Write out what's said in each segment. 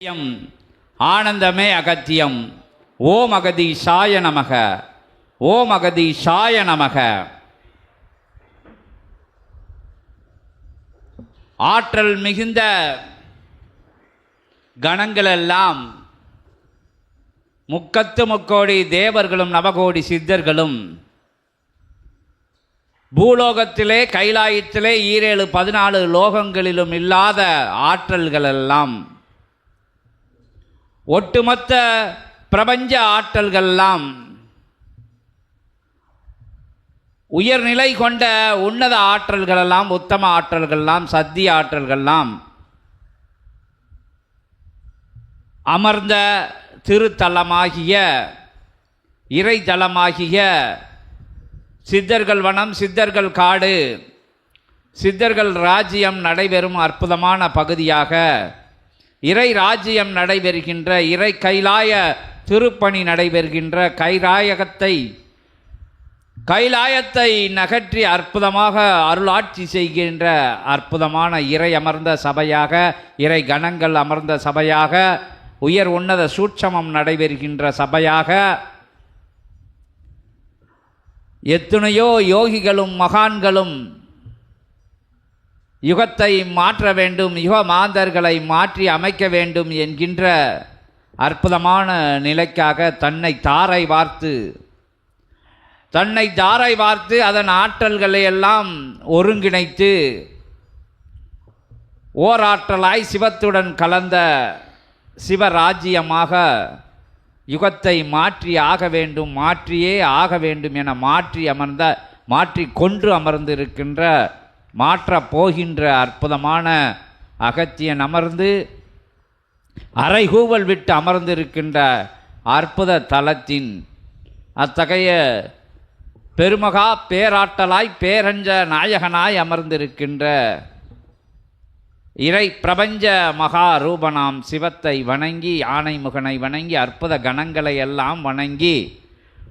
அகத்தியம் ஆனந்தமே அகத்தியம். ஓம் அகதீஷாய நமக. ஓம் அகதீஷாய நமக. ஆற்றல் மிகுந்த கணங்களெல்லாம் முக்கத்து முக்கோடி தேவர்களும் நவகோடி சித்தர்களும் பூலோகத்திலே கைலாயத்திலே ஈரேழு பதினாலு லோகங்களிலும் இல்லாத ஆற்றல்களெல்லாம் ஒட்டுமொத்த பிரபஞ்ச ஆற்றல்கள்லாம் உயர்நிலை கொண்ட உன்னத ஆற்றல்களெல்லாம் உத்தம ஆற்றல்கள்லாம் சத்திய ஆற்றல்கள்லாம் அமர்ந்த திருத்தலமாகிய இறைத்தலமாகிய சித்தர்கள் வனம் சித்தர்கள் காடு சித்தர்கள் ராஜ்யம் நடைபெறும் அற்புதமான பகுதியாக இறை ராஜ்யம் நடைபெறுகின்ற இறை கைலாய திருப்பணி நடைபெறுகின்ற கைலாயகத்தை கைலாயத்தை நகற்றி அற்புதமாக அருளாட்சி செய்கின்ற அற்புதமான இறை அமர்ந்த சபையாக இறை கணங்கள் அமர்ந்த சபையாக உயர் உன்னத சூட்சமம் நடைபெறுகின்ற சபையாக எத்தனையோ யோகிகளும் மகான்களும் யுகத்தை மாற்ற வேண்டும் யுக மாந்தர்களை மாற்றி அமைக்க வேண்டும் என்கின்ற அற்புதமான நிலைக்காக தன்னை தாரை வார்த்து தன்னை தாரை வார்த்து அதன் ஆற்றல்களை எல்லாம் ஒருங்கிணைத்து ஓராற்றலாய் சிவத்துடன் கலந்த சிவராஜ்யமாக யுகத்தை மாற்றி ஆக வேண்டும் மாற்றியே ஆக வேண்டும் என மாற்றி அமர்ந்த மாற்றி கொன்று அமர்ந்திருக்கின்ற மாற்றப் போகின்ற அற்புதமான அகத்தியன் அமர்ந்து அரைகூவல் விட்டு அமர்ந்திருக்கின்ற அற்புத தலத்தின் அத்தகைய பெருமகா பேராட்டலாய் பேரஞ்ச நாயகனாய் அமர்ந்திருக்கின்ற இறை பிரபஞ்ச மகா ரூபனாம் சிவத்தை வணங்கி ஆனைமுகனை வணங்கி அற்புத கணங்களை எல்லாம் வணங்கி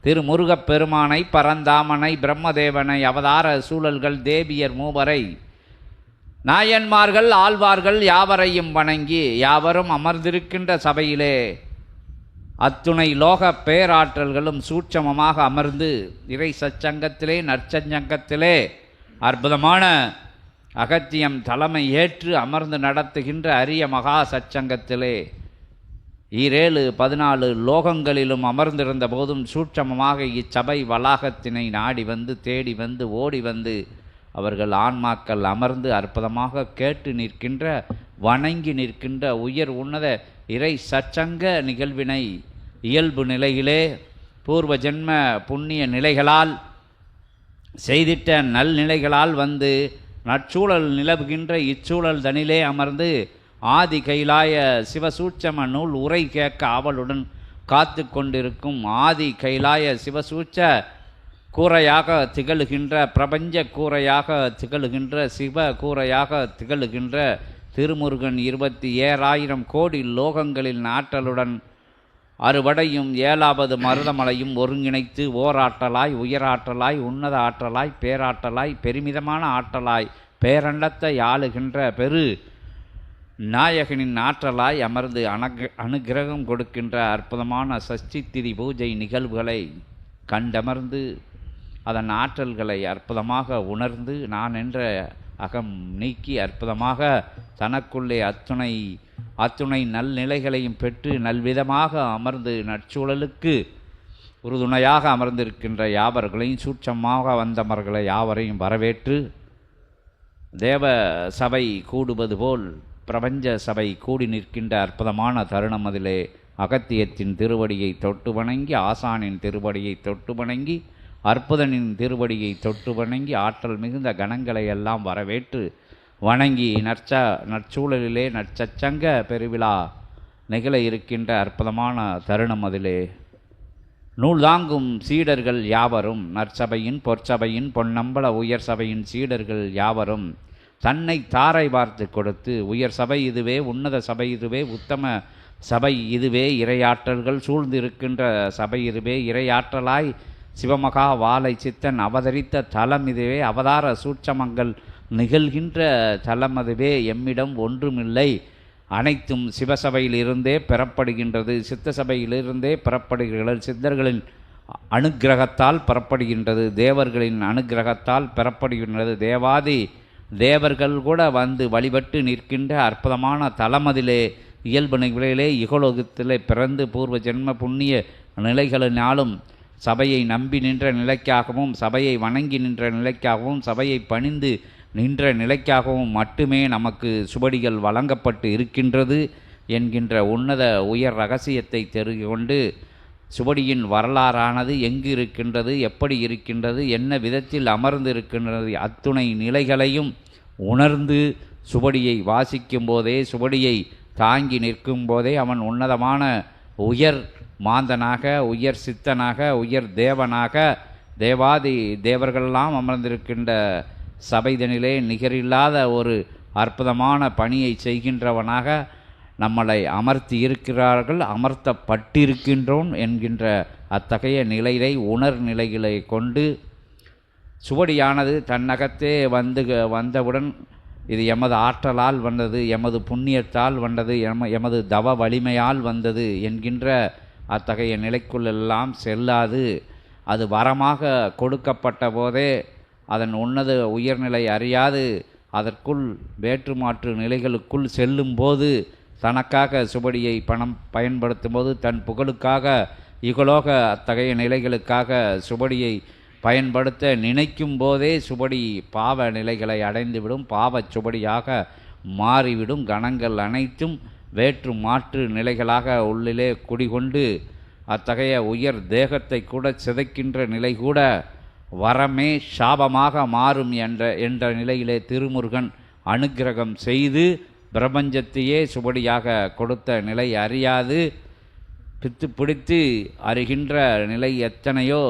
திருமுருகப் பெருமானை பரந்தாமனை பிரம்மதேவனை அவதார சூழல்கள் தேவியர் மூவரை நாயன்மார்கள் ஆழ்வார்கள் யாவரையும் வணங்கி யாவரும் அமர்ந்திருக்கின்ற சபையிலே அத்துணை லோக பேராற்றல்களும் சூட்சமமாக அமர்ந்து இறை சச்சங்கத்திலே நற்சஞ்சங்கத்திலே அற்புதமான அகத்தியம் தலைமை ஏற்று அமர்ந்து நடத்துகின்ற அரிய மகா சச்சங்கத்திலே ஈரேழு பதினாலு லோகங்களிலும் அமர்ந்திருந்த போதும் சூட்சமமாக இச்சபை வளாகத்தினை நாடி வந்து தேடி வந்து ஓடி வந்து அவர்கள் ஆன்மாக்கள் அமர்ந்து அற்புதமாக கேட்டு நிற்கின்ற வணங்கி நிற்கின்ற உயர் உன்னத இறை சச்சங்க நிகழ்வினை இயல்பு நிலையிலே பூர்வ ஜென்ம புண்ணிய நிலைகளால் செய்திட்ட நல்நிலைகளால் வந்து நற்சூழல் நிலவுகின்ற இச்சூழல் தனிலே அமர்ந்து ஆதி கைலாய சிவசூட்சம நூல் உரை கேட்க ஆவலுடன் காத்து கொண்டிருக்கும் ஆதி கைலாய சிவசூச்ச கூரையாக திகழுகின்ற பிரபஞ்ச கூரையாக திகழுகின்ற சிவ கூரையாக திகழுகின்ற திருமுருகன் இருபத்தி ஏழாயிரம் கோடி லோகங்களின் ஆற்றலுடன் அறுவடையும் ஏழாவது மருதமலையும் ஒருங்கிணைத்து ஓராற்றலாய் உயராற்றலாய் உன்னத ஆற்றலாய் பேராற்றலாய் பெருமிதமான ஆற்றலாய் பேரண்டத்தை ஆளுகின்ற பெரு நாயகனின் ஆற்றலாய் அமர்ந்து அனக அனுகிரகம் கொடுக்கின்ற அற்புதமான சஷ்டி திதி பூஜை நிகழ்வுகளை கண்டமர்ந்து அதன் ஆற்றல்களை அற்புதமாக உணர்ந்து நான் என்ற அகம் நீக்கி அற்புதமாக தனக்குள்ளே அத்துணை அத்துணை நல்நிலைகளையும் பெற்று நல்விதமாக அமர்ந்து நற்சூழலுக்கு உறுதுணையாக அமர்ந்திருக்கின்ற யாவர்களையும் சூட்சமாக வந்தவர்களை யாவரையும் வரவேற்று தேவ சபை கூடுவது போல் பிரபஞ்ச சபை கூடி நிற்கின்ற அற்புதமான தருணம் அதிலே அகத்தியத்தின் திருவடியை தொட்டு வணங்கி ஆசானின் திருவடியை தொட்டு வணங்கி அற்புதனின் திருவடியை தொட்டு வணங்கி ஆற்றல் மிகுந்த கணங்களை எல்லாம் வரவேற்று வணங்கி நற்ச நற்சூழலிலே நற்சச்சங்க பெருவிழா நிகழ இருக்கின்ற அற்புதமான தருணம் அதிலே. நூல் தாங்கும் சீடர்கள் யாவரும் நற்சபையின் பொற்சபையின் பொன்னம்பல உயர் சபையின் சீடர்கள் யாவரும் தன்னை தாரை பார்த்து கொடுத்து உயர் சபை இதுவே உன்னத சபை இதுவே உத்தம சபை இதுவே இறையாற்றல்கள் சூழ்ந்திருக்கின்ற சபை இதுவே இறையாற்றலாய் சிவமகா வாலை சித்தன் அவதரித்த தலம் இதுவே அவதார சூட்சமங்கள் நிகழ்கின்ற தலம் அதுவே எம்மிடம் ஒன்றுமில்லை. அனைத்தும் சிவசபையிலிருந்தே பெறப்படுகின்றது. சித்த சபையிலிருந்தே பெறப்படுகிறது சித்தர்களின் அனுக்கிரகத்தால் பெறப்படுகின்றது. தேவர்களின் அனுக்கிரகத்தால் பெறப்படுகின்றது. தேவாதி தேவர்கள் கூட வந்து வழிபட்டு நிற்கின்ற அற்புதமான தலமதிலே இயல்பு நிலையிலே இகலோகத்திலே பிறந்து பூர்வ ஜென்ம புண்ணிய நிலைகளினாலும் சபையை நம்பி நின்ற நிலைக்காகவும் சபையை வணங்கி நின்ற நிலைக்காகவும் சபையை பணிந்து நின்ற நிலைக்காகவும் மட்டுமே நமக்கு சுபடிகள் வழங்கப்பட்டு இருக்கின்றது என்கின்ற உன்னத உயர் ரகசியத்தை தெரிந்து கொண்டு சுவடியின் வரலாறானது எங்கு இருக்கின்றது எப்படி இருக்கின்றது என்ன விதத்தில் அமர்ந்து இருக்கின்றது அத்துணை நிலைகளையும் உணர்ந்து சுவடியை வாசிக்கும் போதே சுவடியை தாங்கி நிற்கும் போதே அவன் உன்னதமான உயர் மாந்தனாக உயர் சித்தனாக உயர் தேவனாக தேவாதி தேவர்களெல்லாம் அமர்ந்திருக்கின்ற சபைதனிலே நிகரில்லாத ஒரு அற்புதமான பணியை செய்கின்றவனாக நம்மளை அமர்த்தி இருக்கிறார்கள் அமர்த்தப்பட்டிருக்கின்றோம் என்கின்ற அத்தகைய நிலையை உணர்நிலைகளை கொண்டு சுவடியானது தன்னகத்தே வந்து வந்தவுடன் இது எமது ஆற்றலால் வந்தது எமது புண்ணியத்தால் வந்தது எம எமது தவ வலிமையால் வந்தது என்கின்ற அத்தகைய நிலைக்குள்ளெல்லாம் செல்லாது. அது வரமாக கொடுக்கப்பட்ட போதே அதன் உன்னத உயர்நிலை அறியாது. அதற்குள் வேற்றுமாற்று நிலைகளுக்குள் செல்லும்போது தனக்காக சுபடியை பணம் பயன்படுத்தும் போது தன் புகழுக்காக இகலோக அத்தகைய நிலைகளுக்காக சுபடியை பயன்படுத்த நினைக்கும் போதே சுபடி பாவ நிலைகளை அடைந்துவிடும் பாவச் சுபடியாக மாறிவிடும். கணங்கள் அனைத்தும் வேற்று மாற்று நிலைகளாக உள்ளிலே குடிகொண்டு அத்தகைய உயர் தேகத்தை கூட சிதைக்கின்ற நிலை கூட வரமே சாபமாக மாறும் என்ற என்ற நிலையிலே திருமுருகன் அனுக்கிரகம் செய்து பிரபஞ்சத்தையே சுபடியாக கொடுத்த நிலை அறியாது. பித்து பிடித்து அறிகின்ற நிலை எத்தனையோ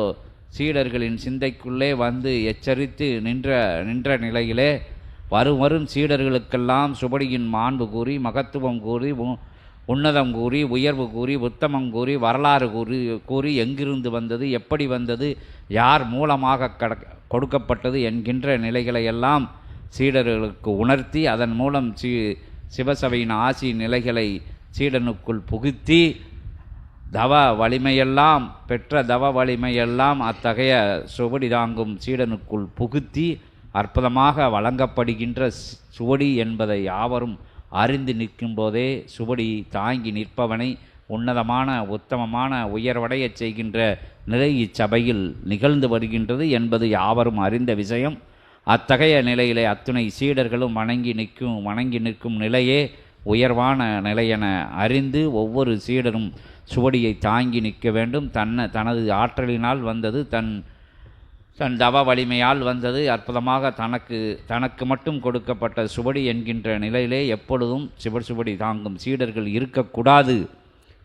சீடர்களின் சிந்தைக்குள்ளே வந்து எச்சரித்து நின்ற நின்ற நிலையிலே வரும் வரும் சீடர்களுக்கெல்லாம் சுபடியின் மாண்பு கூறி மகத்துவம் கூறி உ- உன்னதம் கூறி உயர்வு கூறி உத்தமம் கூறி வரலாறு கூறி கூறி எங்கிருந்து வந்தது எப்படி வந்தது யார் மூலமாக கட கொடுக்கப்பட்டது என்கின்ற நிலைகளை எல்லாம் சீடர்களுக்கு உணர்த்தி அதன் மூலம் சி சிவசபையின் ஆசி நிலைகளை சீடனுக்குள் புகுத்தி தவ வலிமையெல்லாம் பெற்ற தவ வலிமையெல்லாம் அத்தகைய சுவடி தாங்கும் சீடனுக்குள் புகுத்தி அற்புதமாக வழங்கப்படுகின்ற சுவடி என்பதை யாவரும் அறிந்து நிற்கும் போதே சுவடி தாங்கி நிற்பவனை உன்னதமான உத்தமமான உயர்வடையச் செய்கின்ற நிலை இச்சபையில் நிகழ்ந்து வருகின்றது என்பது யாவரும் அறிந்த விஷயம். அத்தகைய நிலையிலே அத்துணை சீடர்களும் வணங்கி நிற்கும் வணங்கி நிற்கும் நிலையே உயர்வான நிலையென அறிந்து ஒவ்வொரு சீடரும் சுவடியை தாங்கி நிற்க வேண்டும். தன்னை தனது ஆற்றலினால் வந்தது தன் தன் தவ வலிமையால் வந்தது. அற்புதமாக தனக்கு தனக்கு மட்டும் கொடுக்கப்பட்ட சுவடி என்கின்ற நிலையிலே எப்பொழுதும் சிவர் சுவடி தாங்கும் சீடர்கள் இருக்கக்கூடாது.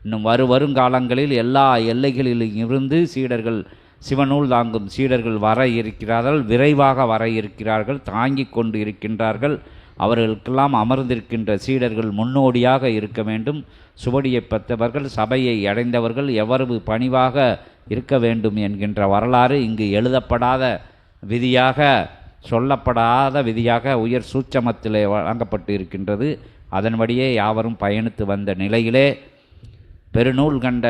இன்னும் வரு வருங்காலங்களில் எல்லா எல்லைகளிலும் இருந்து சீடர்கள் சிவநூல் தாங்கும் சீடர்கள் வர இருக்கிறார்கள் விரைவாக வர இருக்கிறார்கள் தாங்கிக் கொண்டு இருக்கின்றார்கள். அவர்களுக்கெல்லாம் அமர்ந்திருக்கின்ற சீடர்கள் முன்னோடியாக இருக்க வேண்டும். சுவடியை பெற்றவர்கள் சபையை அடைந்தவர்கள் எவ்வளவு பணிவாக இருக்க வேண்டும் என்கின்ற வரலாறு இங்கு எழுதப்படாத விதியாக சொல்லப்படாத விதியாக உயர் சூட்சமத்திலே வழங்கப்பட்டு இருக்கின்றது. அதன்படியே யாவரும் பயணித்து வந்த நிலையிலே பெருநூல் கண்ட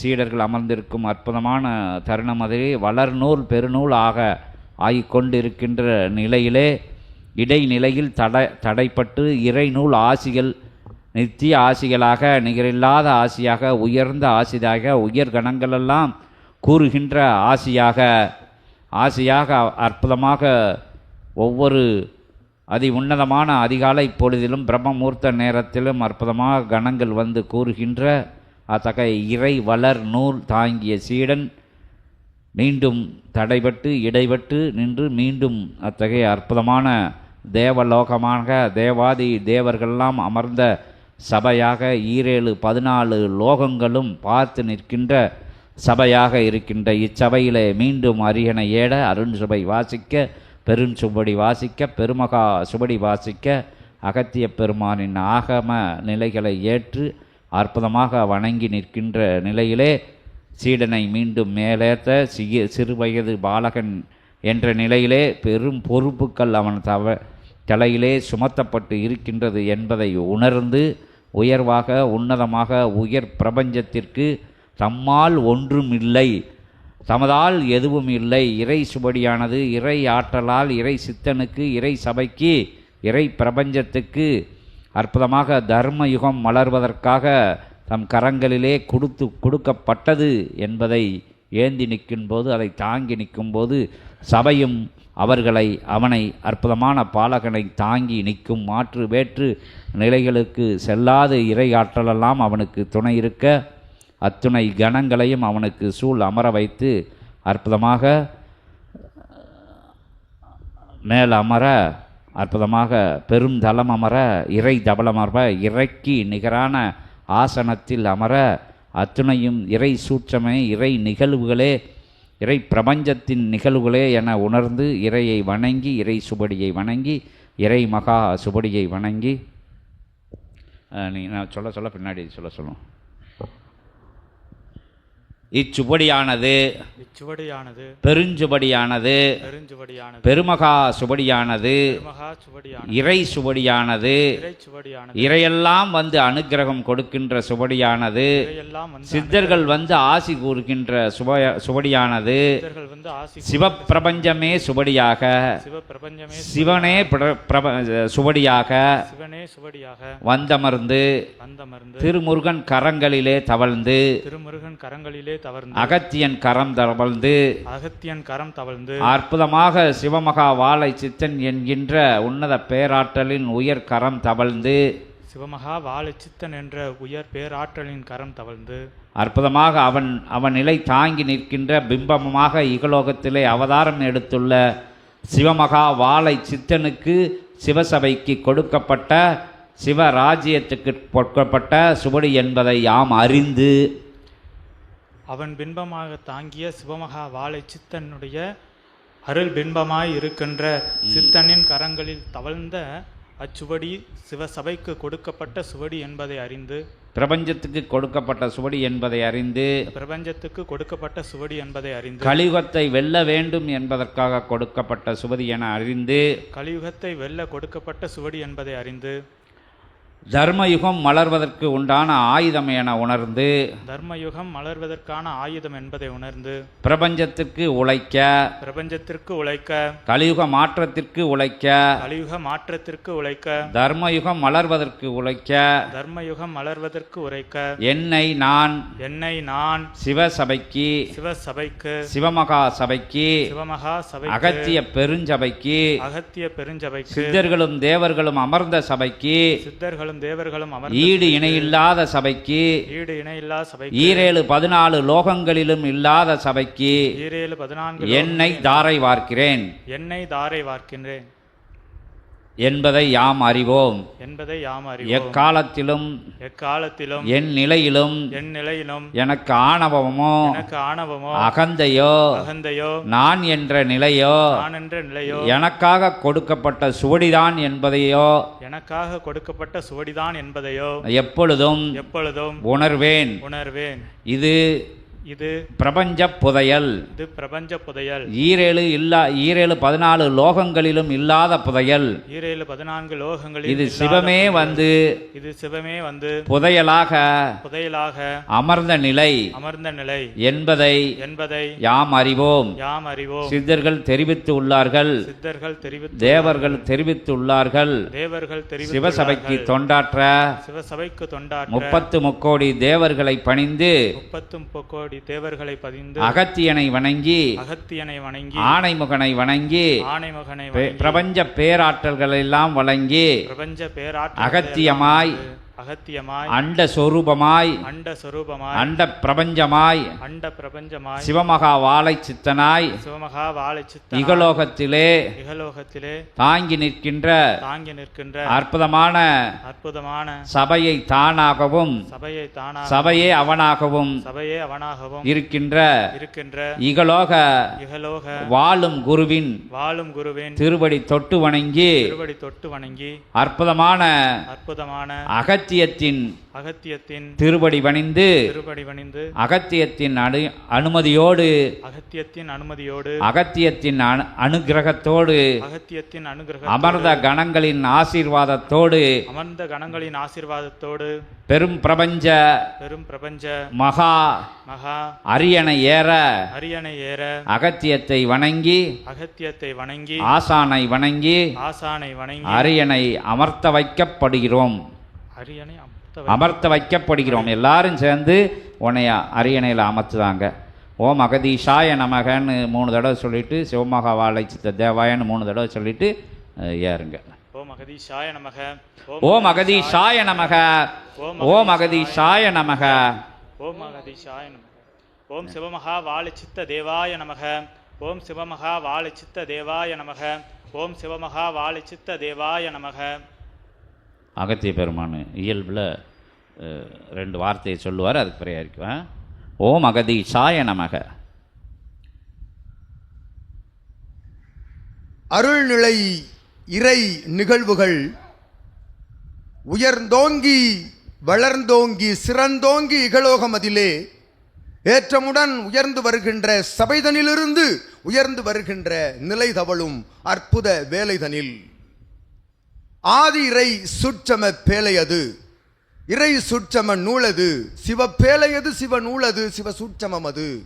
சீடர்கள் அமர்ந்திருக்கும் அற்புதமான தருணம் அதிலே வளர்நூல் பெருநூல் ஆக ஆகிக்கொண்டிருக்கின்ற நிலையிலே இடைநிலையில் தடை தடைப்பட்டு இறைநூல் ஆசிகள் நித்திய ஆசிகளாக நிகரில்லாத ஆசியாக உயர்ந்த ஆசியாக உயர் கணங்களெல்லாம் கூறுகின்ற ஆசியாக ஆசியாக அற்புதமாக ஒவ்வொரு அதி உன்னதமான அதிகாலை பொழுதிலும் பிரம்மமூர்த்த நேரத்திலும் அற்புதமாக கணங்கள் வந்து கூறுகின்ற அத்தகைய இறை வளர் நூல் தாங்கிய சீடன் மீண்டும் தடைபட்டு இடைபட்டு நின்று மீண்டும் அத்தகைய அற்புதமான தேவலோகமாக தேவாதி தேவர்களெல்லாம் அமர்ந்த சபையாக ஈரேழு பதினாலு லோகங்களும் பார்த்து நிற்கின்ற சபையாக இருக்கின்ற இச்சபையிலே மீண்டும் அரியணை ஏட அருண் சுபை வாசிக்க பெருஞ்சுபடி வாசிக்க பெருமகா சுபடி வாசிக்க அகத்திய பெருமானின் ஆகம நிலைகளை ஏற்று அற்புதமாக வணங்கி நிற்கின்ற நிலையிலே சீடனை மீண்டும் மேலேத்த சிய சிறுவயது பாலகன் என்ற நிலையிலே பெரும் பொறுப்புக்கள் அவன் தவ தலையிலே சுமத்தப்பட்டு இருக்கின்றது என்பதை உணர்ந்து உயர்வாக உன்னதமாக உயர் பிரபஞ்சத்திற்கு தம்மால் ஒன்றுமில்லை. தமதால் எதுவும் இல்லை இறை சுபடியானது இறை ஆற்றலால் இறை சித்தனுக்கு இறை சபைக்கு இறை பிரபஞ்சத்துக்கு அற்புதமாக தர்ம யுகம் மலர்வதற்காக தம் கரங்களிலே கொடுத்து கொடுக்கப்பட்டது என்பதை ஏந்தி நிற்கும்போது அதை தாங்கி நிற்கும்போது சபையும் அவர்களை அவனை அற்புதமான பாலகனை தாங்கி நிற்கும் மாற்று வேற்று நிலைகளுக்கு செல்லாத இறை ஆற்றலெல்லாம் அவனுக்கு துணை இருக்க அத்துணை கணங்களையும் அவனுக்கு சூழ் அமர வைத்து அற்புதமாக மேல் அமர அற்புதமாக பெரும் தளம் அமர இறை தபலம் அமர இறைக்கு நிகரான ஆசனத்தில் அமர அத்துணையும் இறை சூற்றமே இறை நிகழ்வுகளே இறை பிரபஞ்சத்தின் நிகழ்வுகளே என உணர்ந்து இறையை வணங்கி இறை சுபடியை வணங்கி இறை மகா சுபடியை வணங்கி. நீ நான் சொல்ல சொல்ல பின்னாடி சொல்ல சொல்லுவோம் இச்சுபடியானது இச்சுவடியானது பெருஞ்சுபடியானது பெருஞ்சுவடியானது பெருமகா சுபடியானது பெருமகா சுவடியானது இறை சுபடியானது இறை சுவடியானது இறையெல்லாம் வந்து அனுக்கிரகம் கொடுக்கின்ற சுபடியானது இவையெல்லாம் வந்து சித்தர்கள் வந்து ஆசி கூறுகின்ற சுப சுபடியானது சித்தர்கள் வந்து ஆசி சிவப்பிரபஞ்சமே சுபடியாக சிவ பிரபஞ்சமே சிவனே பிர- பிரப சுபடியாக சிவனே சுவடியாக வந்தமர்ந்து வந்தமர்ந்து திருமுருகன் கரங்களிலே தவழ்ந்து திருமுருகன் கரங்களிலே தவழ்ந்து அகத்தியன் கரம் தவழ்ந்து அகத்தியன் கரம் தவழ்ந்து அற்புதமாக சிவமகா வாழை சித்தன் என்கின்ற உன்னத பேராற்றலின் உயர் கரம் தவழ்ந்து சிவமகா வாழச்சித்தன் என்ற உயர் பேராற்றலின் கரம் தவழ்ந்து அற்புதமாக அவன் அவன் நிலை தாங்கி நிற்கின்ற பிம்பமாக இகலோகத்திலே அவதாரம் எடுத்துள்ள சிவமகா வாழை சித்தனுக்கு சிவசபைக்கு கொடுக்கப்பட்ட சிவராஜ்யத்துக்கு கொடுக்கப்பட்ட சுவடி என்பதை யாம் அறிந்து அவன் பின்பமாக தாங்கிய சிவமகா வாழை சித்தனுடைய அருள் பிம்பமாய் இருக்கின்ற சித்தனின் கரங்களில் தவழ்ந்த அச்சுவடி சிவசபைக்கு கொடுக்கப்பட்ட சுவடி என்பதை அறிந்து பிரபஞ்சத்துக்கு கொடுக்கப்பட்ட சுவடி என்பதை அறிந்து பிரபஞ்சத்துக்கு கொடுக்கப்பட்ட சுவடி என்பதை அறிந்து கலியுகத்தை வெல்ல வேண்டும் என்பதற்காக கொடுக்கப்பட்ட சுவடி என அறிந்து கலியுகத்தை வெல்ல கொடுக்கப்பட்ட சுவடி என்பதை அறிந்து தர்மயுகம் மலர்வதற்கு உண்டான ஆயுதம் என உணர்ந்து தர்மயுகம் மலர்வதற்கான ஆயுதம் என்பதை உணர்ந்து பிரபஞ்சத்திற்கு உழைக்க பிரபஞ்சத்திற்கு உழைக்க கலியுக மாற்றத்திற்கு உழைக்க கலியுக மாற்றத்திற்கு உழைக்க தர்மயுகம் மலர்வதற்கு உழைக்க தர்மயுகம் மலர்வதற்கு உரைக்க என்னை நான் என்னை நான் சிவசபைக்கு சிவசபைக்கு சிவமகா சபைக்கு சிவமகா சபை அகத்திய பெருஞ்சபைக்கு அகத்திய பெருஞ்சபைக்கு சித்தர்களும் தேவர்களும் அமர்ந்த சபைக்கு சித்தர்களும் தேவர்களும் அமர் ஈடு இணையில்லாத சபைக்கு ஈடு இணையில்லா சபைக்கு ஈரேழு பதினாலு லோகங்களிலும் இல்லாத சபைக்கு ஈரேழு பதினான்கு என்னை தாரை வார்க்கிறேன். என்னை தாரை வார்க்கின்றேன். என்பதை யாம் அறிவோம். என்பதை யாம் அறிவோம். எக்காலத்திலும் எக்காலத்திலும் என் நிலையிலும் என் நிலையிலும் எனக்கு ஆணவமோ எனக்கு ஆணவமோ அகந்தையோ அகந்தையோ நான் என்ற நிலையோ நான் என்ற நிலையோ எனக்காக கொடுக்கப்பட்ட சுவடிதான் என்பதையோ எனக்காக கொடுக்கப்பட்ட சுவடிதான் என்பதையோ எப்பொழுதும் எப்பொழுதும் உணர்வேன். உணர்வேன். இது இது பிரபஞ்ச புதையல். இது பிரபஞ்ச புதையல். ஈரேழு இல்லா ஈரேழு பதினாலு லோகங்களிலும் இல்லாத புதையல். ஈரேழு பதினான்கு லோகங்களில் இது சிவமே வந்து இது சிவமே வந்து புதையலாக புதையலாக அமர்ந்த நிலை அமர்ந்த நிலை என்பதை என்பதை யாம் அறிவோம். யாம் அறிவோம். சித்தர்கள் தெரிவித்து உள்ளார்கள். சித்தர்கள் தெரிவித்து தேவர்கள் தெரிவித்துள்ளார்கள் தேவர்கள் தெரிவித்து சிவசபைக்கு தொண்டாற்ற சிவசபைக்கு தொண்டாற்ற முப்பத்து முக்கோடி தேவர்களை பணிந்து முப்பத்தும் கோடி தேவர்களை பதிந்து அகத்தியனை வணங்கி அகத்தியனை வணங்கி ஆணைமுகனை வணங்கி ஆணைமகனை பிரபஞ்ச பேராற்றல்கள் எல்லாம் வழங்கி பிரபஞ்ச பேராற்றல் அகத்தியமாய் அகத்தியமாய் அண்ட சொரூபமாய் அண்ட சொரூபமாய் அண்ட பிரபஞ்சமாய் அண்ட பிரபஞ்சமாய் சிவமகா வாழை சித்தனாய் சிவமகா வாழை சித்த இகலோகத்திலே இகலோகத்திலே தாங்கி நிற்கின்ற தாங்கி நிற்கின்ற அற்புதமான அற்புதமான சபையை தானாகவும் சபையை தானா சபையே அவனாகவும் சபையே அவனாகவும் இருக்கின்ற இருக்கின்ற இகலோக இகலோக வாழும் குருவின் வாழும் குருவின் திருவடி தொட்டு வணங்கி திருவடி தொட்டு வணங்கி அற்புதமான அற்புதமான அகத்திய அகத்தியத்தின் அகத்தியத்தின் திருவடி பணிந்து திருப்படி பணிந்து அகத்தியத்தின் அனு அனுமதியோடு அகத்தியத்தின் அனுமதியோடு அகத்தியத்தின் அனு அனுகிரகத்தோடு அகத்தியத்தின் அனுகிரக அமர்ந்த கணங்களின் ஆசீர்வாதத்தோடு அமர்ந்த கணங்களின் ஆசீர்வாதத்தோடு பெரும் பிரபஞ்ச பெரும் பிரபஞ்ச மகா மகா அரியணை ஏற அரியணை ஏற அகத்தியத்தை வணங்கி அகத்தியத்தை வணங்கி ஆசானை வணங்கி ஆசானை வணங்கி அரியணை அமர்த்த வைக்கப்படுகிறோம். அமர்த்த வைக்கப்படுகிறோம். எல்லாரும் சேர்ந்து உன்னைய அரியணையில் அமர்த்துதாங்க. ஓம் அகதீஷாய நமகன்னு மூணு தடவை சொல்லிட்டு சிவமகா வாழை சித்த தேவாயன்னு மூணு தடவை சொல்லிட்டு அஹ், ஏறுங்க. ஓம் அகதீஷாய நமக. ஓம் அகதீஷாய நமக. ஓம் அகதீஷாய நமக. ஓம் அகதீஷாய நமக. ஓம் சிவமகா வாழை சித்த தேவாய நமக. ஓம் சிவமகா வாழை சித்த தேவாய நமக. ஓம் சிவமகா வாழை சித்த தேவாய நமக. அகத்திய பெருமான் இயல்பில் ரெண்டு வார்த்தையை சொல்லுவார் அதுக்கு பிரயாரிக்குவேன் ஓம் அகதி சாய நமக. அருள்நிலை இறை நிகழ்வுகள் உயர்ந்தோங்கி வளர்ந்தோங்கி சிறந்தோங்கி இகலோகமதிலே ஏற்றமுடன் உயர்ந்து வருகின்ற சபைதனிலிருந்து உயர்ந்து வருகின்ற நிலை தவழும் அற்புத வேலைதனில். ஆதி இறை சுற்றம பேலையது இறை சுற்றம நூலது. சிவ பேலையது சிவ நூலது சிவ சுற்றமம் அது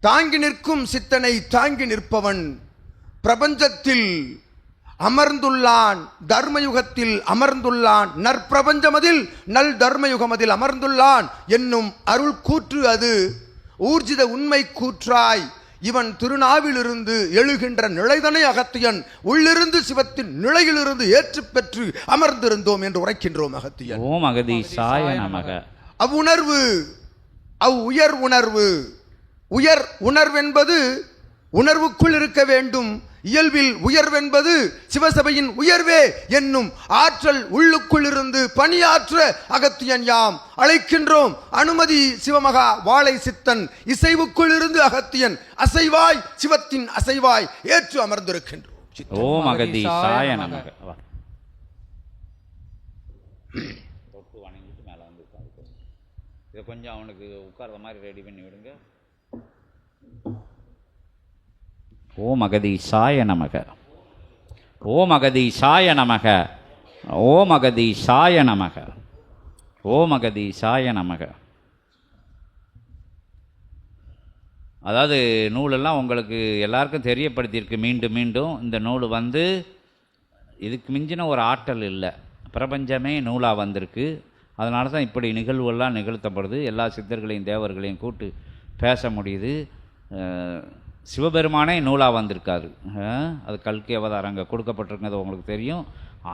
தாங்கி நிற்கும் சித்தனை தாங்கி நிற்பவன். பிரபஞ்சத்தில் அமர்ந்துள்ளான் தர்மயுகத்தில் அமர்ந்துள்ளான். நற்பிரபஞ்சமதில் நல் தர்மயுகமதில் அமர்ந்துள்ளான். என்னும் அருள் கூற்று அது. ஊர்ஜித உண்மை கூற்றாய். இவன் திருநாவிலிருந்து எழுகின்ற நிலைதனை அகத்தியன் உள்ளிருந்து சிவத்தின் நிலையிலிருந்து ஏற்றுப் பெற்று அமர்ந்திருந்தோம் என்று உரைக்கின்றோம் அகத்தியன். ஓம் நமக. அவ்வுணர்வு அவ் உயர் உணர்வு உயர் உணர்வென்பது உணர்வுக்குள் இருக்க வேண்டும் இயல்பில் உயர்வென்பது சிவசபையின் உயர்வே என்னும் ஆற்றல் உள்ளுக்குள் இருந்து பணியாற்ற அகத்தியன் யாம். அழைக்கின்றோம் அனுமதி சிவமகா வாழை சித்தன். இசைவுக்குள் இருந்து அகத்தியன். அசைவாய் சிவத்தின் அசைவாய் ஏற்று அமர்ந்திருக்கின்றோம். ஓம் நமக. இதை கொஞ்சம் அவனுக்கு உட்கார்ற மாதிரி ரெடி பண்ணி விடுங்க. ஓம் அகதீசாய நமக. ஓம் அகதீசாய நமக. ஓம் அகதீசாய நமக. ஓம் அகதீசாய நமக. அதாவது நூலெல்லாம் உங்களுக்கு எல்லாருக்கும் தெரியப்படுத்தியிருக்கு மீண்டும் மீண்டும். இந்த நூல் வந்து இதுக்கு மிஞ்சின ஒரு ஆற்றல் இல்லை. பிரபஞ்சமே நூலாக வந்திருக்கு. அதனால தான் இப்படி நிகழ்வுகள்லாம் நிகழ்த்தப்படுது. எல்லா சித்தர்களையும் தேவர்களையும் கூட்டு பேச முடியுது. சிவபெருமானே நூலாக வந்திருக்காரு. அது கல்கி அவதாரம் அங்கே கொடுக்கப்பட்டிருக்கிறது உங்களுக்கு தெரியும்.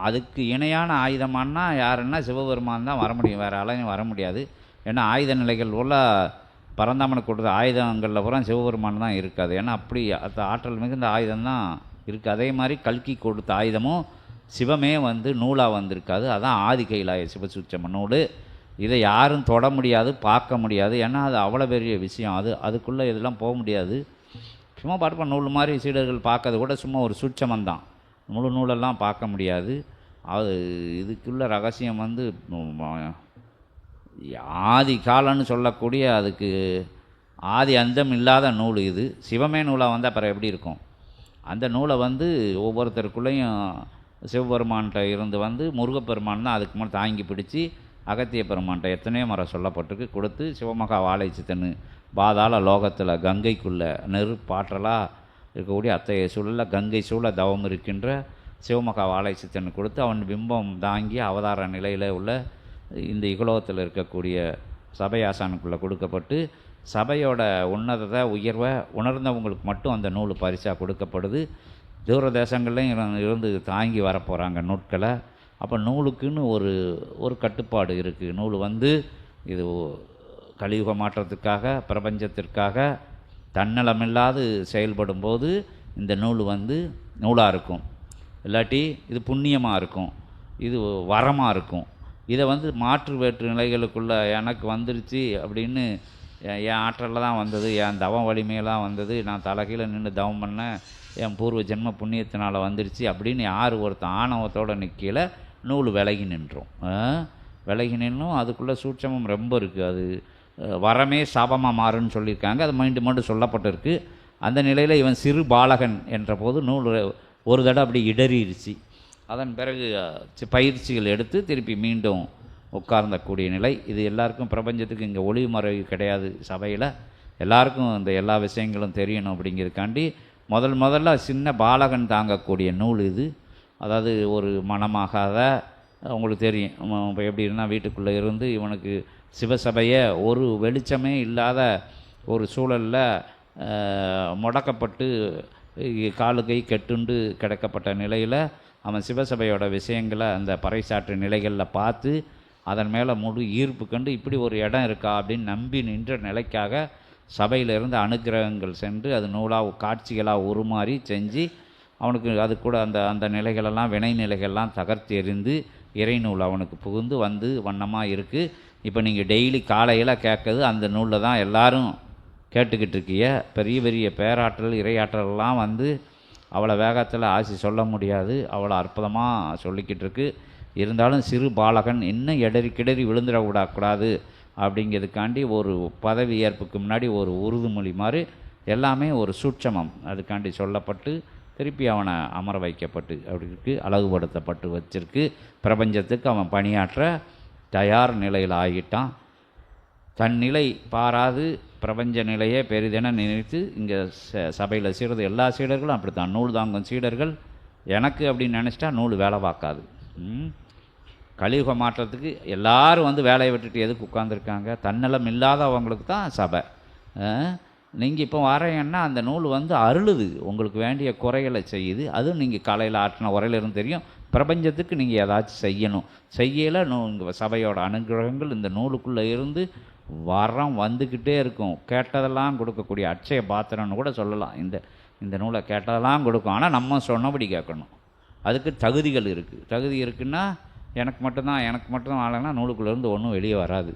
அதுக்கு இணையான ஆயுதமானா யாருன்னா சிவபெருமான் தான் வர முடியும். வேறு ஆளையும் வர முடியாது. ஏன்னா ஆயுத நிலைகள் உள்ள பரந்தாமனை கொடுத்த ஆயுதங்களில் பூரா சிவபெருமான் தான் இருக்காது ஏன்னா அப்படி அந்த ஆற்றல் மிகுந்த ஆயுதம் தான் இருக்குது அதே மாதிரி கல்கி கொடுத்த ஆயுதமும் சிவமே வந்து நூலாக வந்திருக்காது அதான் ஆதி கைலாய சிவசூட்சம நூடு இதை யாரும் தொட முடியாது பார்க்க முடியாது. ஏன்னா அது அவ்வளோ பெரிய விஷயம். அது அதுக்குள்ளே இதெல்லாம் போக முடியாது. சும்மா பார்ப்ப நூல் மாதிரி சீடர்கள் பார்க்கறது கூட சும்மா ஒரு சூட்சமம் தான் முழு நூலெல்லாம் பார்க்க முடியாது. அது இதுக்குள்ள ரகசியம் வந்து ஆதி காலம்னு சொல்லக்கூடிய அதுக்கு ஆதி அந்தம் இல்லாத நூல் இது. சிவமே நூலாக வந்தால் அப்புறம் எப்படி இருக்கும்? அந்த நூலை வந்து ஒவ்வொருத்தருக்குள்ளேயும் சிவபெருமான்கிட்ட இருந்து வந்து முருகப்பெருமான் தான் அதுக்கு மேலே தாங்கி பிடிச்சி அகத்திய பெருமான்கிட்ட எத்தனையோ முறை சொல்லப்பட்டிருக்கு. கொடுத்து சிவமகா வாழைச்சித்தனு பாதாள லோகத்தில் கங்கைக்குள்ள நெருப்பாற்றலாக இருக்கக்கூடிய அத்தகைய சூழலில் கங்கை சூழ தவம் இருக்கின்ற சிவமகா வாழைச்சித்தனு கொடுத்து அவன் பிம்பம் தாங்கி அவதார நிலையில் உள்ள இந்த இகலோகத்தில் இருக்கக்கூடிய சபையாசானுக்குள்ளே கொடுக்கப்பட்டு சபையோட உன்னதத்தை உயர்வை உணர்ந்தவங்களுக்கு மட்டும் அந்த நூல் பரிசாக கொடுக்கப்படுது. தூர தேசங்கள்லையும் இருந்து- இருந்து தாங்கி வரப்போகிறாங்க நூட்களை. அப்போ நூலுக்குன்னு ஒரு ஒரு கட்டுப்பாடு இருக்குது நூல் வந்து இது கலியுக மாற்றத்துக்காக பிரபஞ்சத்திற்காக தன்னலமில்லாது செயல்படும்போது இந்த நூல் வந்து நூலாக இருக்கும். இல்லாட்டி இது புண்ணியமாக இருக்கும். இது வரமாக இருக்கும். இதை வந்து மாற்று வேற்று நிலைகளுக்குள்ளே எனக்கு வந்துருச்சு அப்படின்னு என் ஆற்றலில் தான் வந்தது. என் தவம் வலிமையெல்லாம் வந்தது. நான் தலைகீழ நின்று தவம் பண்ணேன் என் பூர்வ ஜென்ம புண்ணியத்தினால் வந்துருச்சு அப்படின்னு யார் ஒருத்தன் ஆணவத்தோடு நிற்கையில் நூல் விலகி நின்றோம். விலகி நின்றும் அதுக்குள்ளே சூட்சமம் ரொம்ப இருக்குது அது வரமே சாபமாக மாறுன்னு சொல்லியிருக்காங்க. அது மீண்டும் மீண்டும் சொல்லப்பட்டிருக்கு. அந்த நிலையில் இவன் சிறு பாலகன் என்ற போது நூல் ஒரு தடவை அப்படி இடறிடுச்சு அதன் பிறகு பயிற்சிகள் எடுத்து திருப்பி மீண்டும் உட்கார்ந்தக்கூடிய நிலை. இது எல்லாருக்கும் பிரபஞ்சத்துக்கு இங்கே ஒளிமறை கிடையாது சபையில். எல்லாருக்கும் இந்த எல்லா விஷயங்களும் தெரியணும் அப்படிங்கிறதுக்காண்டி முதல் முதல்ல சின்ன பாலகன் தாங்கக்கூடிய நூல் இது. அதாவது ஒரு மனமாகாத உங்களுக்கு தெரியும். இப்போ எப்படி இருந்தால் வீட்டுக்குள்ளே இருந்து இவனுக்கு சிவசபையை ஒரு வெளிச்சமே இல்லாத ஒரு சூழலில் முடக்கப்பட்டு இ- காலு கை கெட்டுண்டு கிடக்கப்பட்ட நிலையில் அவன் சிவசபையோட விஷயங்களை அந்த பறைசாற்று நிலைகளில் பார்த்து அதன் மேலே முழு ஈர்ப்பு கண்டு இப்படி ஒரு இடம் இருக்கா அப்படின்னு நம்பி நின்ற நிலைக்காக சபையிலிருந்து அனுக்கிரகங்கள் சென்று அது நூலாக காட்சிகளாக உருமாறி செஞ்சு அவனுக்கு அது கூட அந்த அந்த நிலைகளெல்லாம் வினை நிலைகள்லாம் தகர்த்து எறிந்து இறைநூல் அவனுக்கு புகுந்து வந்து வண்ணமாக இருக்குது இப்போ நீங்கள் டெய்லி காலையில் கேட்குறது அந்த நூலில் தான் எல்லோரும் கேட்டுக்கிட்டு இருக்கிய. பெரிய பெரிய பேராற்றல் இறையாற்றல்லாம் வந்து அவ்வளோ வேகத்தில் ஆசி சொல்ல முடியாது. அவ்வளோ அற்புதமாக சொல்லிக்கிட்டு இருக்கு. இருந்தாலும் சிறு பாலகன் இன்னும் இடறி கிடறி விழுந்துடக்கூடாது அப்படிங்கிறதுக்காண்டி ஒரு பதவி ஏற்புக்கு முன்னாடி ஒரு உறுதிமொழி மாதிரி எல்லாமே ஒரு சூட்சமம். அதுக்காண்டி சொல்லப்பட்டு திருப்பி அவனை அமர வைக்கப்பட்டு அப்படி இருக்கு அழகுபடுத்தப்பட்டு வச்சிருக்கு. பிரபஞ்சத்துக்கு அவன் பணியாற்ற தயார் நிலையில் ஆகிட்டான். தன் நிலை பாராது பிரபஞ்ச நிலையே பெரிதென நினைத்து இங்கே சபையில் சீடுறது எல்லா சீடர்களும் அப்படித்தான். நூல் தாங்கும் சீடர்கள் எனக்கு அப்படின்னு நினச்சிட்டா நூல் வேலை பார்க்காது. ம். கலியுக மாற்றத்துக்கு எல்லாரும் வந்து வேலையை விட்டுட்டு எதுக்கு உட்காந்துருக்காங்க தன்னலம் இல்லாதவங்களுக்கு தான் சபை. நீங்கள் இப்போ வரையன்னா அந்த நூல் வந்து அருளுது. உங்களுக்கு வேண்டிய குறைகளை செய்யுது. அதுவும் நீங்கள் காலையில் ஆற்றின உரையிலிருந்து தெரியும். பிரபஞ்சத்துக்கு நீங்கள் ஏதாச்சும் செய்யணும். செய்யலை நூ உங்கள் சபையோட அனுகிரகங்கள் இந்த நூலுக்குள்ளே இருந்து வரம் வந்துக்கிட்டே இருக்கும். கேட்டதெல்லாம் கொடுக்கக்கூடிய அட்சய பாத்திரம்னு கூட சொல்லலாம். இந்த இந்த நூலை கேட்டதெல்லாம் கொடுக்கும். ஆனால் நம்ம சொன்னபடி கேட்கணும். அதுக்கு தகுதிகள் இருக்குது தகுதி இருக்குன்னா எனக்கு மட்டும்தான் எனக்கு மட்டும் ஆளுங்கன்னா நூலுக்குள்ளேருந்து ஒன்றும் வெளியே வராது.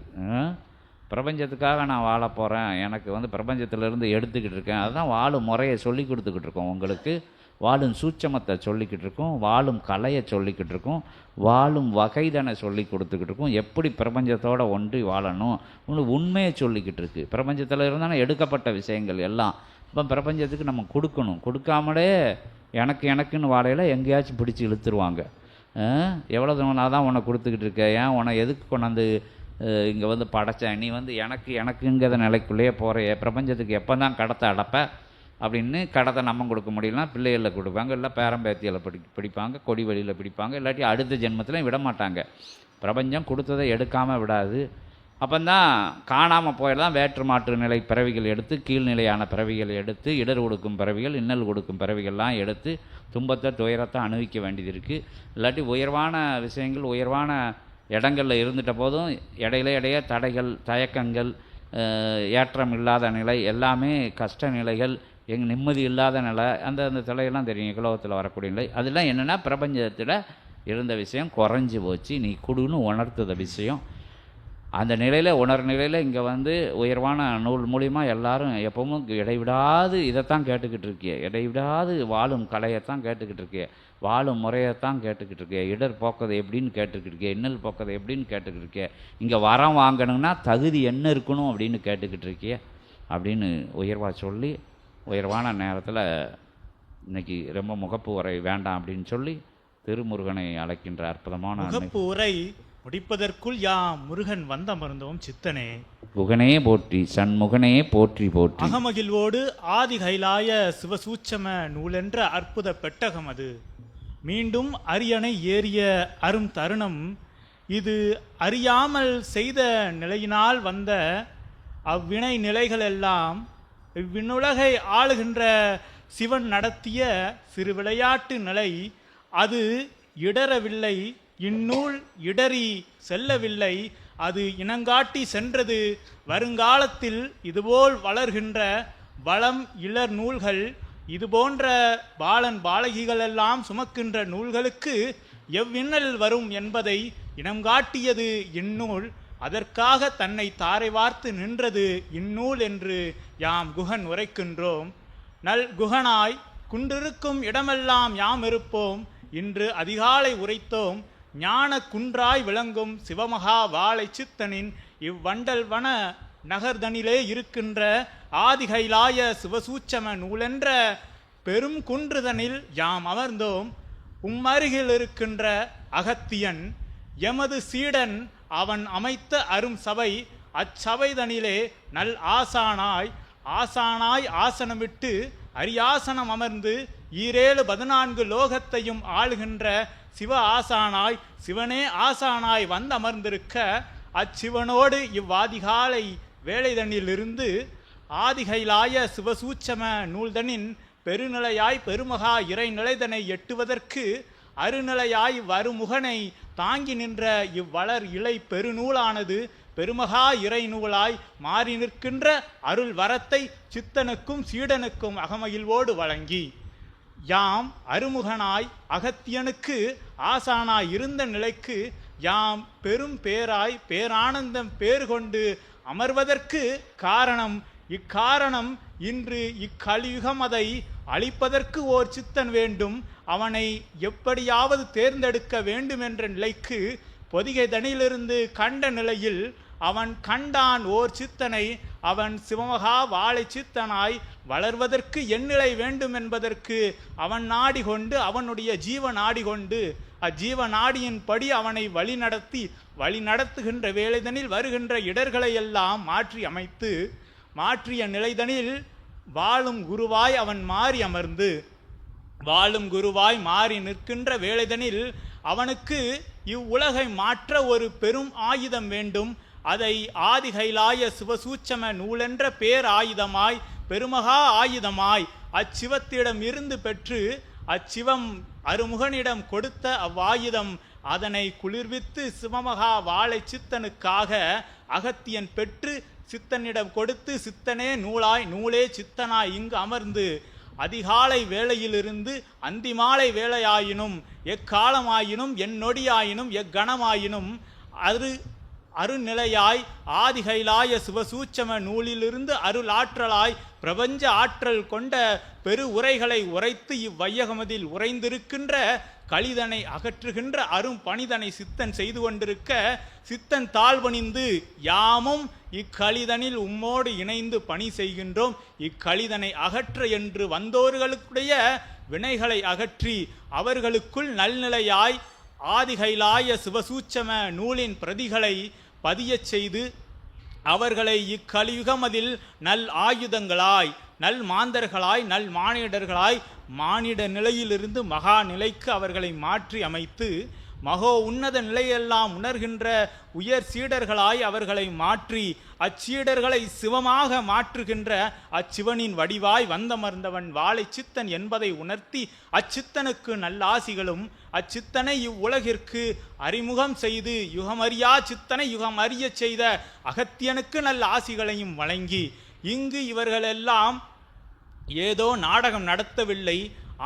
பிரபஞ்சத்துக்காக நான் வாழ போகிறேன் எனக்கு வந்து பிரபஞ்சத்திலேருந்து எடுத்துக்கிட்டு இருக்கேன். அதுதான் வாழும் முறையை சொல்லி கொடுத்துக்கிட்டு இருக்கோம் உங்களுக்கு. வாழும் சூட்சமத்தை சொல்லிக்கிட்டு இருக்கோம். வாழும் கலையை சொல்லிக்கிட்டு இருக்கோம். வாழும் வகைதனை சொல்லி கொடுத்துக்கிட்டு இருக்கோம். எப்படி பிரபஞ்சத்தோடு ஒன்றி வாழணும்? உங்களுக்கு உண்மையை சொல்லிக்கிட்டு இருக்குது பிரபஞ்சத்தில் இருந்தாலும் எடுக்கப்பட்ட விஷயங்கள் எல்லாம். இப்போ பிரபஞ்சத்துக்கு நம்ம கொடுக்கணும். கொடுக்காமலே எனக்கு எனக்குன்னு வாழையில் எங்கேயாச்சும் பிடிச்சி இழுத்துருவாங்க. எவ்வளோ நான் தான் உன்னை கொடுத்துக்கிட்டு இருக்கேன் ஏன் உன்னை எதுக்கு கொண்டாந்து இங்கே வந்து படைச்சேன். நீ வந்து எனக்கு எனக்குங்கிற நிலைக்குள்ளேயே போகிற பிரபஞ்சத்துக்கு எப்போ தான் கடத்தை அடப்ப அப்படின்னு கடத்தை நம்ம கொடுக்க முடியலனா பிள்ளைகளில் கொடுப்பாங்க இல்லை பேரம்பேத்தியில் பிடி பிடிப்பாங்க கொடி வழியில் பிடிப்பாங்க இல்லாட்டி அடுத்த ஜென்மத்தில் விட மாட்டாங்க பிரபஞ்சம் கொடுத்ததை எடுக்காமல் விடாது. அப்போந்தான் காணாமல் போயிடலாம் வேற்று மாற்று நிலை பிறவிகள் எடுத்து கீழ்நிலையான பிறவிகள் எடுத்து இடர் கொடுக்கும் பிறவிகள் இன்னல் கொடுக்கும் பிறவிகள்லாம் எடுத்து துன்பத்தை துயரத்தை அணுவிக்க வேண்டியது இருக்குது இல்லாட்டி உயர்வான விஷயங்கள் உயர்வான இடங்களில் இருந்துட்ட போதும் இடையில இடையே தடைகள் தயக்கங்கள் ஏற்றம் இல்லாத நிலை எல்லாமே கஷ்ட நிலைகள் எங் நிம்மதி இல்லாத நிலை அந்த அந்த தலையெல்லாம் தெரியும் குலோகத்தில் வரக்கூடிய நிலை. அதெல்லாம் என்னென்னா பிரபஞ்சத்தில் இருந்த விஷயம் குறைஞ்சி போச்சு. நீ குடுன்னு உணர்த்துத விஷயம். அந்த நிலையில் உணர் நிலையில் இங்கே வந்து உயர்வான நூல் மூலிமா எல்லாரும் எப்பவும் இடைவிடாது இதைத்தான் கேட்டுக்கிட்டு இருக்கிய. இடைவிடாது வாழும் கலையைத்தான் கேட்டுக்கிட்டு இருக்கிய. வாழும் முறையைத்தான் கேட்டுக்கிட்டு இருக்கிய. இடர் போக்கதை எப்படின்னு கேட்டுக்கிட்டு இருக்கிய. இன்னல் போக்கதை எப்படின்னு கேட்டுக்கிட்டு இருக்கிய. இங்கே வரம் வாங்கணும்னா தகுதி என்ன இருக்கணும் அப்படின்னு கேட்டுக்கிட்டு இருக்கிய. அப்படின்னு உயர்வா சொல்லி உயர்வான நேரத்தில் இன்னைக்கு ரொம்ப முகப்பு உரை வேண்டாம் அப்படின்னு சொல்லி திருமுருகனை அழைக்கின்ற அற்புதமான. முகப்பு உரை முடிப்பதற்குள் யாம் முருகன் வந்தமர்ந்தோம் சித்தனே. முகனே போற்றி சண்முகனே போற்றி போற்றி. அகமகிழ்வோடு ஆதி கைலாய சிவசூட்சம நூலென்ற அற்புத பெட்டகம் அது. மீண்டும் அரியணை ஏறிய அரும் தருணம் இது அறியாமல் செய்த நிலையினால் வந்த அவ்வினை நிலைகளெல்லாம் இவ்விண்ணுலகை ஆளுகின்ற சிவன் நடத்திய சிறு விளையாட்டு நிலை. அது இடரவில்லை இந்நூல் இடறி செல்லவில்லை அது இனங்காட்டி சென்றது. வருங்காலத்தில் இதுபோல் வளர்கின்ற வளம் இளர் நூல்கள் இதுபோன்ற பாலன் பாலகிகளெல்லாம் சுமக்கின்ற நூல்களுக்கு எவ்விண்ணல் வரும் என்பதை இனங்காட்டியது இந்நூல். அதற்காக தன்னை தாரை வார்த்து நின்றது இந்நூல் என்று யாம் குகன் உரைக்கின்றோம். நல் குகனாய் குன்றிருக்கும் இடமெல்லாம் யாம் இருப்போம். இன்று அதிகாலை உரைத்தோம். ஞான குன்றாய் விளங்கும் சிவமகா வாழை சித்தனின் இவ்வண்டல் வன நகர்தனிலே இருக்கின்ற ஆதிகைலாய சிவசூச்சம நூலென்ற பெரும் குன்றுதனில் யாம் அமர்ந்தோம். உம்மருகில் இருக்கின்ற அகத்தியன் எமது சீடன் அவன் அமைத்த அரும் சபை அச்சபைதனிலே நல் ஆசானாய் ஆசானாய் ஆசனமிட்டு அரியாசனம் அமர்ந்து ஈரேழு பதினான்கு லோகத்தையும் ஆளுகின்ற சிவ ஆசானாய் சிவனே ஆசானாய் வந்து அமர்ந்திருக்க அச்சிவனோடு இவ்வாதிகாலை வேலைதனிலிருந்து ஆதிகைலாய சிவசூச்சம நூல்தனின் பெருநிலையாய் பெருமகா இறைநிலைதனை எட்டுவதற்கு அருநிலையாய் வருமுகனை தாங்கி நின்ற இவ்வளர் இலை பெருநூலானது பெருமகா இறைநூலாய் மாறி நிற்கின்ற அருள் வரத்தை சித்தனுக்கும் சீடனுக்கும் அகமகிழ்வோடு வழங்கி யாம் அருமுகனாய் அகத்தியனுக்கு ஆசானாய் இருந்த நிலைக்கு யாம் பெரும் பேராய் பேரானந்தம் பேர் கொண்டு அமர்வதற்கு காரணம் இக்காரணம் இன்று இக்கலியுகம் அதை அழிப்பதற்கு ஓர் சித்தன் வேண்டும். அவனை எப்படியாவது தேர்ந்தெடுக்க வேண்டும் என்ற நிலைக்கு பொதிகை தனியிலிருந்து கண்ட நிலையில் அவன் கண்டான் ஓர் சித்தனை. அவன் சிவமகா வாழை சித்தனாய் வளர்வதற்கு எந்நிலை வேண்டும் என்பதற்கு அவன் நாடிகொண்டு அவனுடைய ஜீவன் ஆடிகொண்டு கொண்டு அஜீவ நாடியின்படி அவனை வழி நடத்தி வழி நடத்துகின்ற வேலைதனில் வருகின்ற இடர்களை எல்லாம் மாற்றி அமைத்து மாற்றிய நிலைதனில் வாழும் குருவாய் அவன் மாறி அமர்ந்து வாழும் குருவாய் மாறி நிற்கின்ற வேலைதனில் அவனுக்கு இவ்வுலகை மாற்ற ஒரு பெரும் ஆயுதம் வேண்டும். அதை ஆதிகைலாய சிவசூச்சம நூலென்ற பேர் ஆயுதமாய் பெருமகா ஆயுதமாய் அச்சிவத்திடம் இருந்து பெற்று அச்சிவம் அருமுகனிடம் கொடுத்த அவ்வாயுதம் அதனை குளிர்வித்து சிவமகா வாழை சித்தனுக்காக அகத்தியன் பெற்று சித்தனிடம் கொடுத்து சித்தனே நூலாய் நூலே சித்தனாய் இங்கு அமர்ந்து அதிகாலை வேளையிலிருந்து அந்திமாலை வேளையாயினும் எக்காலமாயினும் எந்நொடியாயினும் எக்கணமாயினும் அரு அருநிலையாய் ஆதிகைலாய சிவசூச்சம நூலிலிருந்து அருளாற்றலாய் பிரபஞ்ச ஆற்றல் கொண்ட பெரு உரைகளை உரைத்து இவ்வையகமதில் உறைந்திருக்கின்ற கழிதனை அகற்றுகின்ற அரும் பணிதனை சித்தன் செய்து கொண்டிருக்க சித்தன் தாழ்வணிந்து யாமும் இக்கழிதனில் உம்மோடு இணைந்து பணி செய்கின்றோம். இக்கழிதனை அகற்ற என்று வந்தோர்களுடைய வினைகளை அகற்றி அவர்களுக்குள் நல்நிலையாய் ஆதிகைலாய சிவசூச்சம நூலின் பிரதிகளை பதியச் செய்து அவர்களை இக்கலியுகமதில் நல் ஆயுதங்களாய் நல் மாந்தர்களாய் நல் மானிடர்களாய் மானிட நிலையிலிருந்து மகா நிலைக்கு அவர்களை மாற்றி அமைத்து மகோ உன்னத நிலையெல்லாம் உணர்கின்ற உயர் சீடர்களாய் அவர்களை மாற்றி அச்சீடர்களை சிவமாக மாற்றுகின்ற அச்சிவனின் வடிவாய் வந்தமர்ந்தவன் வாழை சித்தன் என்பதை உணர்த்தி அச்சித்தனுக்கு நல்லாசிகளும் அச்சித்தனை இவ்வுலகிற்கு அறிமுகம் செய்து யுகமறியா சித்தனை யுகம் அறியச் செய்த அகத்தியனுக்கு நல்ல ஆசிகளையும் வழங்கி இங்கு இவர்களெல்லாம் ஏதோ நாடகம் நடத்தவில்லை.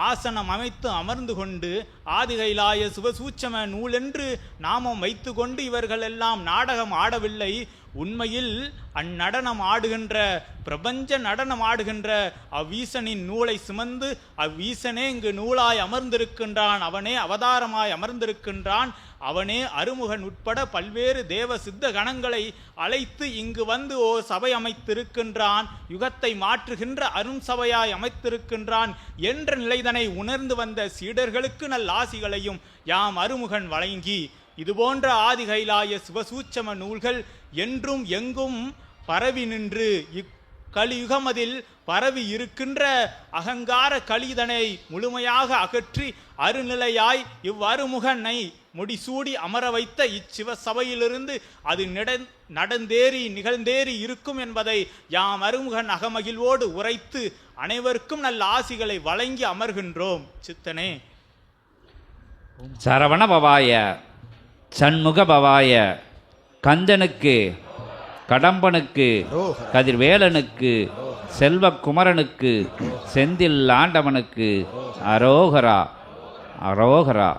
ஆசனம் அமைத்து அமர்ந்து கொண்டு ஆதிகைலாய சுபசூச்சம நூலென்று நாமம் வைத்துக்கொண்டு இவர்கள் எல்லாம் நாடகம் ஆடவில்லை. உண்மையில் அந்நடனம் ஆடுகின்ற பிரபஞ்ச நடனம் ஆடுகின்ற அவ்வீசனின் நூலை சுமந்து அவ்வீசனே இங்கு நூலாய் அமர்ந்திருக்கின்றான் அவனே அவதாரமாய் அமர்ந்திருக்கின்றான் அவனே அருமுகன் உட்பட பல்வேறு தேவ சித்த கணங்களை அழைத்து இங்கு வந்து ஓ சபை அமைத்திருக்கின்றான் யுகத்தை மாற்றுகின்ற அரும் சபையாய் அமைத்திருக்கின்றான் என்ற நிலைதனை உணர்ந்து வந்த சீடர்களுக்கு நல் ஆசிகளையும் யாம் அருமுகன் வழங்கி இதுபோன்ற ஆதிகைலாய சிவசூச்சம நூல்கள் என்றும் எங்கும் பரவி நின்று இக்கலியுகமதில் பரவி இருக்கின்ற அகங்கார கலிதனை முழுமையாக அகற்றி அருநிலையாய் இவ்வருமுகனை முடிசூடி அமர வைத்த இச்சிவ சபையிலிருந்து அது நடந்தேறி நிகழ்ந்தேறி இருக்கும் என்பதை யாம் அருமுகன் அகமகிழ்வோடு உரைத்து அனைவருக்கும் நல்ல ஆசிகளை வழங்கி அமர்கின்றோம். சித்தனே. சரவண பவாய சண்முக பவாய கந்தனுக்கு கடம்பனுக்கு கதிர்வேலனுக்கு செல்வக்குமரனுக்கு செந்தில் ஆண்டவனுக்கு அரோகரா அரோகரா.